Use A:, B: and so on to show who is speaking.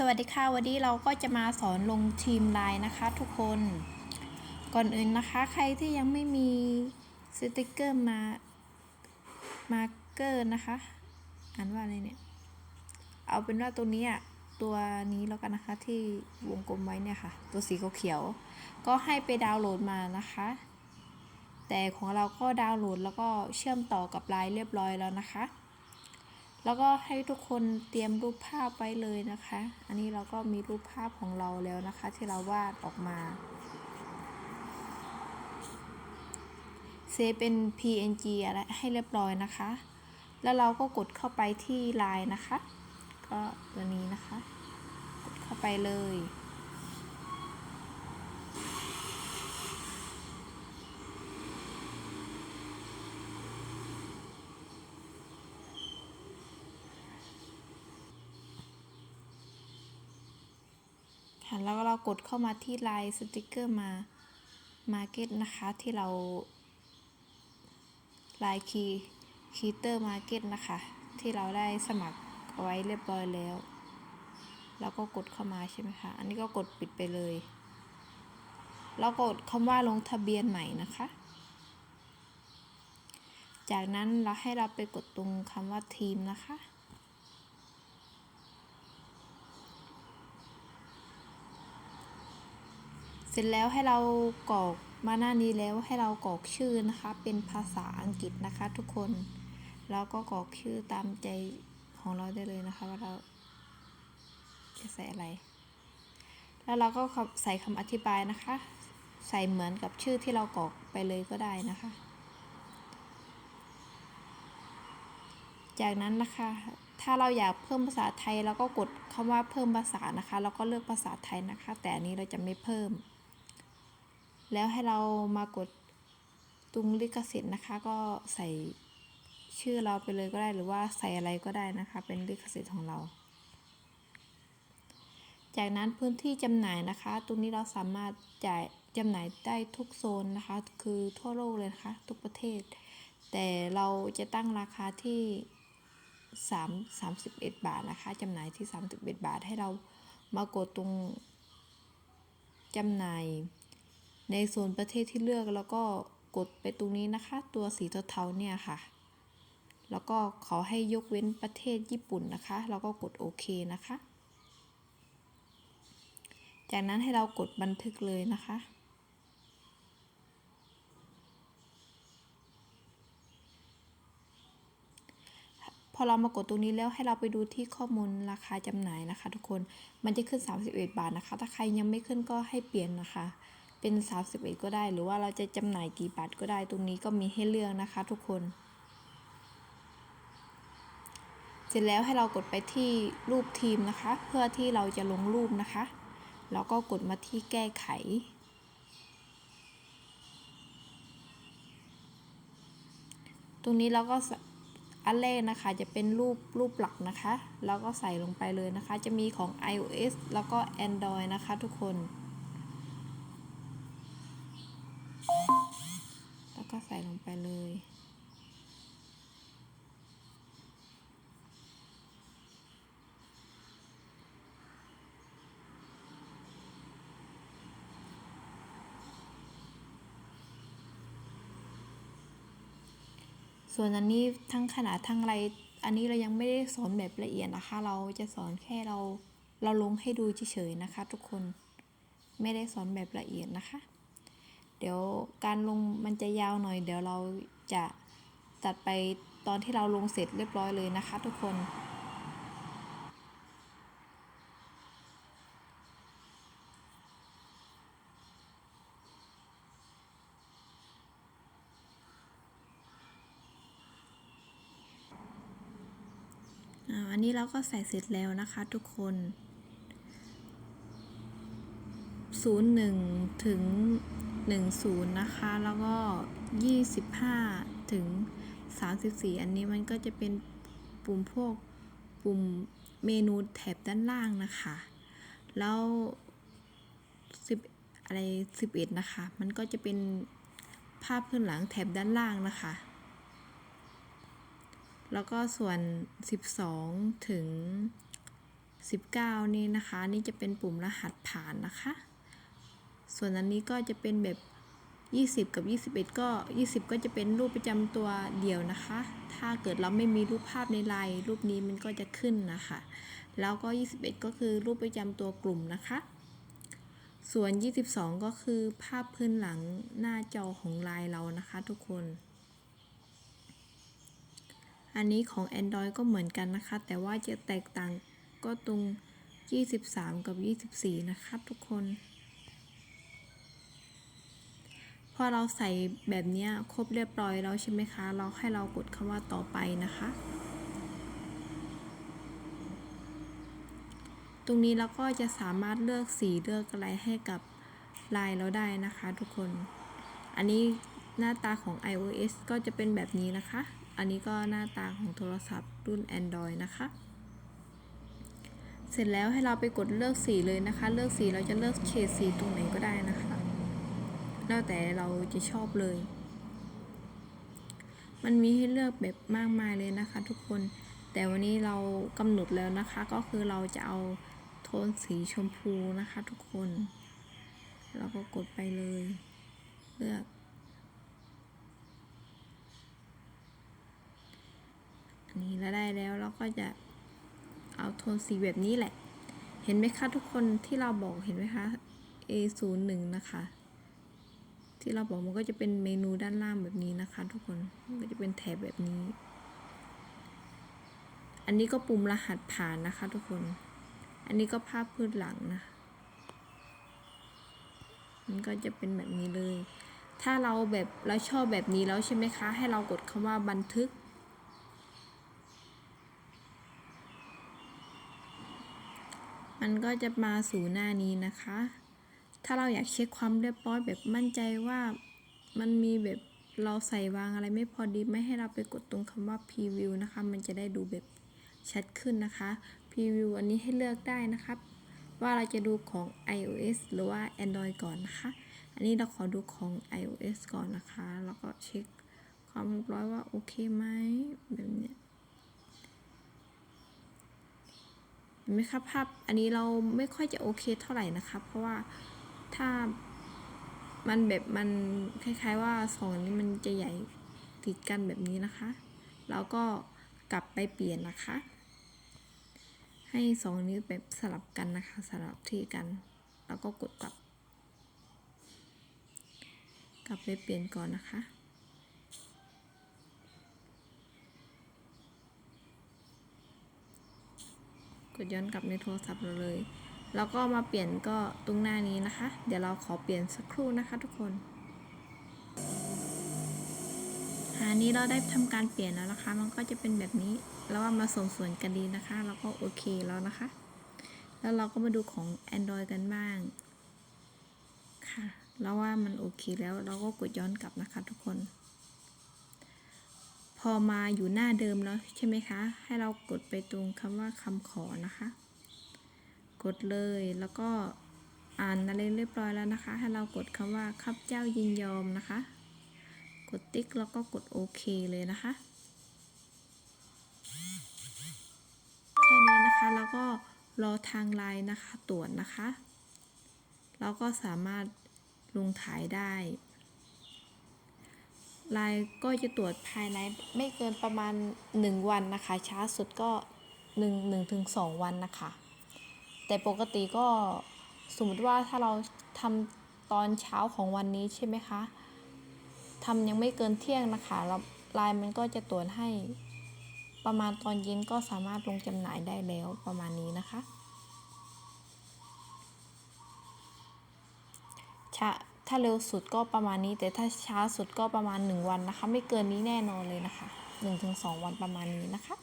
A: สวัสดีค่ะวันนี้เราก็จะมาสอนลงทีมไลน์นะคะ ทุกคนก่อนอื่นนะคะ ใครที่ยังไม่มีสติกเกอร์มามาเกอร์นะคะ อ่านว่าอะไรเนี่ย เอาเป็นว่าตัวนี้อะตัวนี้แล้วกันนะคะที่วงกลมไว้เนี่ยค่ะ ตัวสีเขียวก็ให้ไปดาวน์โหลดมานะคะ แต่ของเราก็ดาวน์โหลดแล้วก็เชื่อมต่อกับไลน์เรียบร้อยแล้วนะคะ แล้วก็ให้ทุกคนเตรียมรูปภาพไว้เลยนะคะ อันนี้เราก็มีรูปภาพของเราแล้วนะคะ ที่เราวาดออกมา เซฟเป็น PNG อะไรให้เรียบร้อยนะคะ แล้วเราก็กดเข้าไปที่ไลน์นะคะ ก็ตัวนี้นะคะ กดเข้าไปเลย แล้วเรากดเข้ามาที่ไลน์สติกเกอร์มา Market นะคะที่เราไลน์คีคีเตอร์มาร์เก็ตนะคะ ที่เราได้สมัครเอาไว้เรียบร้อยแล้ว แล้วก็กดเข้ามาใช่ไหมคะ อันนี้ก็กดปิดไปเลย แล้วกดคำว่าลงทะเบียนใหม่นะคะ จากนั้นเราให้เราไปกดตรงคำว่าทีมนะคะ เสร็จแล้วให้เรากรอกมาหน้านี้แล้วให้เรากรอกชื่อนะคะ เป็นภาษาอังกฤษนะคะ ทุกคนแล้วก็กรอกชื่อตามใจของเราได้เลยนะคะ ว่าเราจะใส่อะไร แล้วเราก็ใส่คำอธิบายนะคะ ใส่เหมือนกับชื่อที่เรากรอกไปเลยก็ได้นะคะ จากนั้นนะคะ ถ้าเราอยากเพิ่มภาษาไทยเราก็กดคำว่าเพิ่มภาษานะคะ แล้วก็เลือกภาษาไทยนะคะ แต่อันนี้เราจะไม่เพิ่ม แล้วให้เรามากดตรงลิขสิทธิ์นะคะ ก็ใส่ชื่อเราไปเลยก็ได้หรือว่าใส่อะไรก็ได้นะคะ เป็นลิขสิทธิ์ของเรา จากนั้นพื้นที่จำหน่ายนะคะ ตรงนี้เราสามารถจ่ายจำหน่ายได้ทุกโซนนะคะ คือทั่วโลกเลยนะคะ ทุกประเทศ แต่เราจะตั้งราคาที่3 31 บาทนะคะจำหน่ายที่ 31 บาทให้เรามากดตรงจำหน่าย ในโซนประเทศที่เลือกแล้วก็กดไปตรงนี้นะคะ ตัวสีเทาๆเนี่ยค่ะ แล้วก็ขอให้ยกเว้นประเทศญี่ปุ่นนะคะ แล้วก็กดโอเคนะคะ จากนั้นให้เรากดบันทึกเลยนะคะพอเรามากดตรงนี้แล้วให้เราไปดูที่ข้อมูลราคาจำหน่ายนะคะ ทุกคน มันจะขึ้น 31 บาทนะคะ ถ้าใครยังไม่ขึ้นก็ให้เปลี่ยนนะคะ เป็น 31 ก็ได้ หรือว่าเราจะจำหน่ายกี่บาทก็ได้ ตรงนี้ก็มีให้เลือกนะคะทุกคน เสร็จแล้วให้เรากดไปที่รูปทีมนะคะ เพื่อที่เราจะลงรูปนะคะ แล้วก็กดมาที่แก้ไขตรงนี้เราก็อันแรกนะคะจะเป็นรูปรูปหลักนะคะ แล้วก็ใส่ลงไปเลยนะคะ จะมีของ iOS แล้วก็ Android นะคะทุกคน ก็ใส่ลงไปเลย ส่วนอันนี้ทั้งขนาดทั้งอะไร อันนี้เรายังไม่ได้สอนแบบละเอียดนะคะ เราจะสอนแค่เราเราลงให้ดูเฉยๆนะคะ ทุกคน ไม่ได้สอนแบบละเอียดนะคะ เดี๋ยวการลงมันจะยาวหน่อย เดี๋ยวเราจะตัดไปตอนที่เราลงเสร็จเรียบร้อยเลยนะคะ ทุกคน อันนี้เราก็ใส่เสร็จแล้วนะคะทุกคน 01 ถึง 10 นะคะ แล้วก็ 25 ถึง 34 อันนี้มันก็จะเป็นปุ่มพวกปุ่มเมนูแถบด้านล่างนะคะ แล้ว 10 อะไร 11 นะคะ มันก็จะเป็นภาพพื้นหลังแถบด้านล่างนะคะ แล้วก็ส่วน 12 ถึง 19 นี่นะคะ นี่จะเป็นปุ่มรหัสผ่านนะคะ ส่วนอันนี้ก็จะเป็นแบบ 20 กับ 21 ก็ 20 ก็จะเป็นรูปประจำตัวเดี่ยวนะคะ ถ้าเกิดเราไม่มีรูปภาพในไลน์รูปนี้มันก็จะขึ้นนะคะ แล้วก็ 21 ก็คือรูปประจำตัวกลุ่มนะคะ ส่วน 22 ก็คือภาพพื้นหลังหน้าจอของไลน์เรานะคะทุกคน อันนี้ของ Android ก็เหมือนกันนะคะ แต่ว่าจะแตกต่างก็ตรง 23 กับ 24 นะคะทุกคน พอเราใส่แบบนี้ครบเรียบร้อยแล้วใช่ไหมคะ เราให้เรากดคำว่าต่อไปนะคะ ตรงนี้เราก็จะสามารถเลือกสีเลือกอะไรให้กับลายเราได้นะคะทุกคน อันนี้หน้าตาของ iOS ก็จะเป็นแบบนี้นะคะ อันนี้ก็หน้าตาของโทรศัพท์รุ่น Android นะคะ เสร็จแล้วให้เราไปกดเลือกสีเลยนะคะ เลือกสีเราจะเลือกเฉดสีตรงไหนก็ได้นะคะ แล้วแต่เราจะชอบเลย มันมีให้เลือกแบบมากมายเลยนะคะ ทุกคน แต่วันนี้เรากำหนดแล้วนะคะ ก็คือเราจะเอาโทนสีชมพูนะคะ ทุกคน เราก็กดไปเลย เลือกอันนี้แล้วได้แล้วเราก็จะเอาโทนสีแบบนี้แหละ เห็นไหมคะทุกคนที่เราบอกเห็นไหมคะ A01 นะคะ ที่เราบอกมันก็จะเป็นเมนูด้านล่างแบบนี้นะคะ ทุกคนมันก็จะเป็นแถบแบบนี้ อันนี้ก็ปุ่มรหัสผ่านนะคะ ทุกคน อันนี้ก็ภาพพื้นหลังนะมันก็จะเป็นแบบนี้เลย ถ้าเราแบบเราชอบแบบนี้แล้วใช่ไหมคะ ให้เรากดคำว่าบันทึก มันก็จะมาสู่หน้านี้นะคะ ถ้าเราอยากเช็คความเรียบร้อยแบบมั่นใจว่ามันมีแบบเราใส่วางอะไรไม่พอดีไม่ให้เราไปกดตรงคำว่า preview นะคะ มันจะได้ดูแบบชัดขึ้นนะคะ preview อันนี้ให้เลือกได้นะครับ ว่าเราจะดูของ iOS หรือว่า Android ก่อนนะคะ อันนี้เราขอดูของ iOS ก่อนนะคะ แล้วก็เช็คความเรียบร้อยว่าโอเคไหมแบบเนี้ยเห็นไหมครับภาพอันนี้เราไม่ค่อยจะโอเคเท่าไหร่นะคะ เพราะว่า ถ้ามันแบบมันคล้ายๆว่าสองอันนี้มันจะใหญ่ติดกันแบบนี้นะคะ แล้วก็กลับไปเปลี่ยนนะคะ ให้สองนิ้วแบบสลับกันนะคะสลับที่กัน แล้วก็กดกลับ กลับไปเปลี่ยนก่อนนะคะกดย้อนกลับในโทรศัพท์เราเลย แล้วก็มาเปลี่ยนก็ตรงหน้านี้นะคะ เดี๋ยวเราขอเปลี่ยนสักครู่นะคะทุกคนอันนี้เราได้ทำการเปลี่ยนแล้วนะคะ มันก็จะเป็นแบบนี้ แล้วว่ามาส่งส่วนกันดีนะคะ แล้วก็โอเคแล้วนะคะ แล้วเราก็มาดูของ Android กันบ้าง ค่ะ แล้วว่ามันโอเคแล้ว เราก็กดย้อนกลับนะคะทุกคน พอมาอยู่หน้าเดิมแล้วใช่ไหมคะ ให้เรากดไปตรงคำว่าคำขอนะคะ กดเลยแล้วก็อ่านอะไรเรียบร้อยแล้วนะคะ ให้เรากดคำว่าข้าพเจ้ายินยอมนะคะ กดติ๊กแล้วก็กดโอเคเลยนะคะแค่นี้นะคะแล้วก็รอทางไลน์นะคะตรวจนะคะ เราก็สามารถลงถ่ายได้ลายก็จะตรวจภายในไม่เกินประมาณ 1 วันนะคะ ช้าสุดก็1 1ถึง2วันนะคะ แต่ปกติก็สมมติว่าถ้าเราทำตอนเช้าของวันนี้ใช่ไหมคะทำยังไม่เกินเที่ยงนะคะแล้วลายมันก็จะตรวจให้ ประมาณตอนเย็นก็สามารถลงจำหน่ายได้แล้วประมาณนี้นะคะช้าถ้าเร็วสุดก็ประมาณนี้ แต่ถ้าช้าสุดก็ประมาณ 1 วันนะคะ ไม่เกินนี้แน่นอนเลยนะคะ 1-2 วันประมาณนี้นะคะ